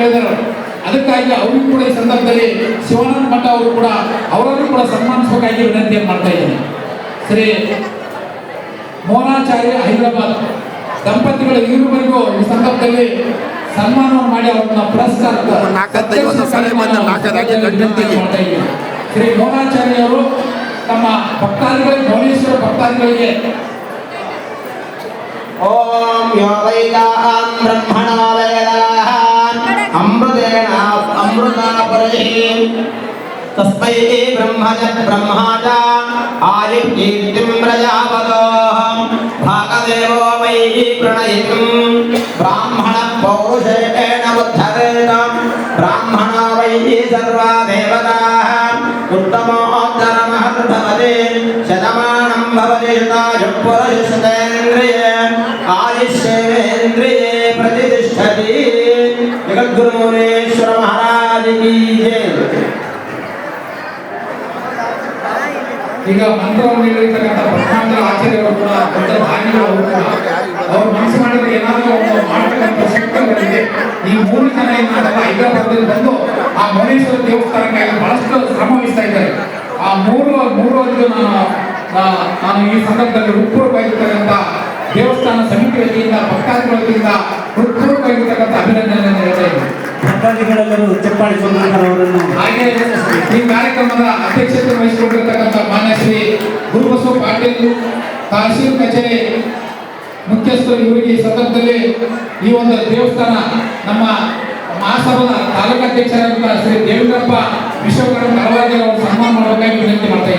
ಕೇಳಿದರು ಅದಕ್ಕಾಗಿ ಅವರಿಗೂ ಕೂಡ ಈ ಸಂದರ್ಭದಲ್ಲಿ ಶಿವಾನಂದ ಮಠ ಅವರು ಕೂಡ ಅವರನ್ನು ಕೂಡ ಸನ್ಮಾನಿಸಬೇಕಾಗಿ ವಿನಂತಿಯನ್ನು ಮಾಡ್ತಾ ಇದ್ದೀನಿ. ಶ್ರೀ ಮೋನಾಚಾರ್ಯ ಹೈದರಾಬಾದ್ ದಂಪತಿಗಳ ಇರುವರೆಗೂ ಈ ಸಂದರ್ಭದಲ್ಲಿ ಸನ್ಮಾನ ಮಾಡಿ ಅವರನ್ನ ಪುರಸ್ಕಾರ ಶ್ರೀ ಮೋನಾಚಾರ್ಯ ಅವರು ತಮ್ಮ ಭಕ್ತಾದಿಗಳಿಗೆ ಭುವನೇಶ್ವರ ಭಕ್ತಾದಿಗಳಿಗೆ ಓಂ ಯೋ ವೈದಾನ್ तस्मै ते ब्रह्मजत् ब्रह्माज आयुर्कीर्तिं प्रजापदोऽहं भागदेवो मयि प्रणयितुं ब्राह्मणः पौरुषेण बुद्धरेण ब्राह्मणो वै सर्वा देवताः उत्तमोत्तरमहर्भवते शतमानं भवति शतायुः पुरुषते ಹೀಗೆ ಈಗ ಮಂತ್ರವನ್ನು ಹೇಳಿರ್ತಕ್ಕಂಥ ಬ್ರಹ್ಮಾಂತರ ಆಚಾರ್ಯವರು ಕೂಡ ದೊಡ್ಡ ಕೂಡ ಅವ್ರು ಮನಸ್ಸು ಮಾಡಿದ್ರೆ ಏನಾದರೂ ಒಂದು ಮಾಡ್ತಕ್ಕಂಥ ಶಕ್ತಿ ಈ ಮೂರು ಜನ ಏನು ಮಾಡಲ್ಲ ಹೈದರಾಬಾದಲ್ಲಿ ಬಂದು ಆ ಮೌನೇಶ್ವರ ದೇವಸ್ಥಾನಕ್ಕಾಗಿ ಬಹಳಷ್ಟು ಶ್ರಮ ವಹಿಸ್ತಾ ಇದ್ದಾರೆ. ಆ ಮೂರು ಮೂರು ಒಂದು ನಾನು ಈ ಸಂದರ್ಭದಲ್ಲಿ ಉಪೂರ್ವ ಬಾಯ್ತಕ್ಕಂಥ ದೇವಸ್ಥಾನ ಸಮಿತಿ ವತಿಯಿಂದ, ಭಕ್ತಾದಿಗಳ ವತಿಯಿಂದ ಭಕ್ತಾದಿಗಳೆಲ್ಲರೂ ಚಪ್ಪಾಳಿ ಸೋಮಶೇಖರ್ ಅವರನ್ನು. ಹಾಗೆ ಈ ಕಾರ್ಯಕ್ರಮದ ಅಧ್ಯಕ್ಷತೆ ವಹಿಸಿಕೊಂಡಿರ್ತಕ್ಕಂಥ ಮಾನ್ಯ ಶ್ರೀ ಗುರುಬಸವ ಪಾಟೀಲ್, ತಹಶೀಲ್ ಕಚೇರಿ ಮುಖ್ಯಸ್ಥರು, ಇವರಿಗೆ ಸಂದರ್ಭದಲ್ಲಿ ಈ ಒಂದು ದೇವಸ್ಥಾನ ನಮ್ಮ ಮಹಾಸಭಾದ ತಾಲೂಕಾಧ್ಯಕ್ಷರಾದಂತಹ ಶ್ರೀ ದೇವೇಂದ್ರಪ್ಪ ವಿಶ್ವಕರ್ಮ ಪರವಾಗಿ ಅವರು ಸನ್ಮಾನ ಮಾಡಬೇಕಾಗಿ ವಿನಂತಿ ಮಾಡ್ತಾ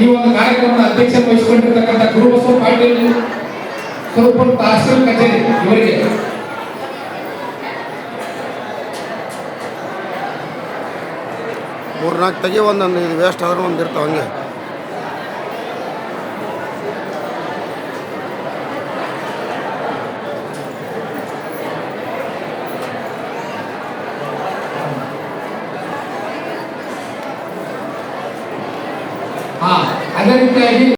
ಈ ಒಂದು ಕಾರ್ಯಕ್ರಮದ ಅಧ್ಯಕ್ಷತೆ ವಹಿಸಿಕೊಂಡಿರ್ತಕ್ಕಂಥ ಗುರುಬಸವ ಪಾಟೀಲ್ ಸ್ವರೂಪ ತಹಶೀಲ್ ಕಚೇರಿ ಇವರಿಗೆ ಮೂರ್ನಾಲ್ಕು ತೆಗಿ ಒಂದೊಂದು ಇದು ವೇಸ್ಟ್ ಆದ್ರೆ ಒಂದು ಇರ್ತಾವ ಹಂಗೆ ಹಾ ಅದೇ ರೀತಿಯಾಗಿ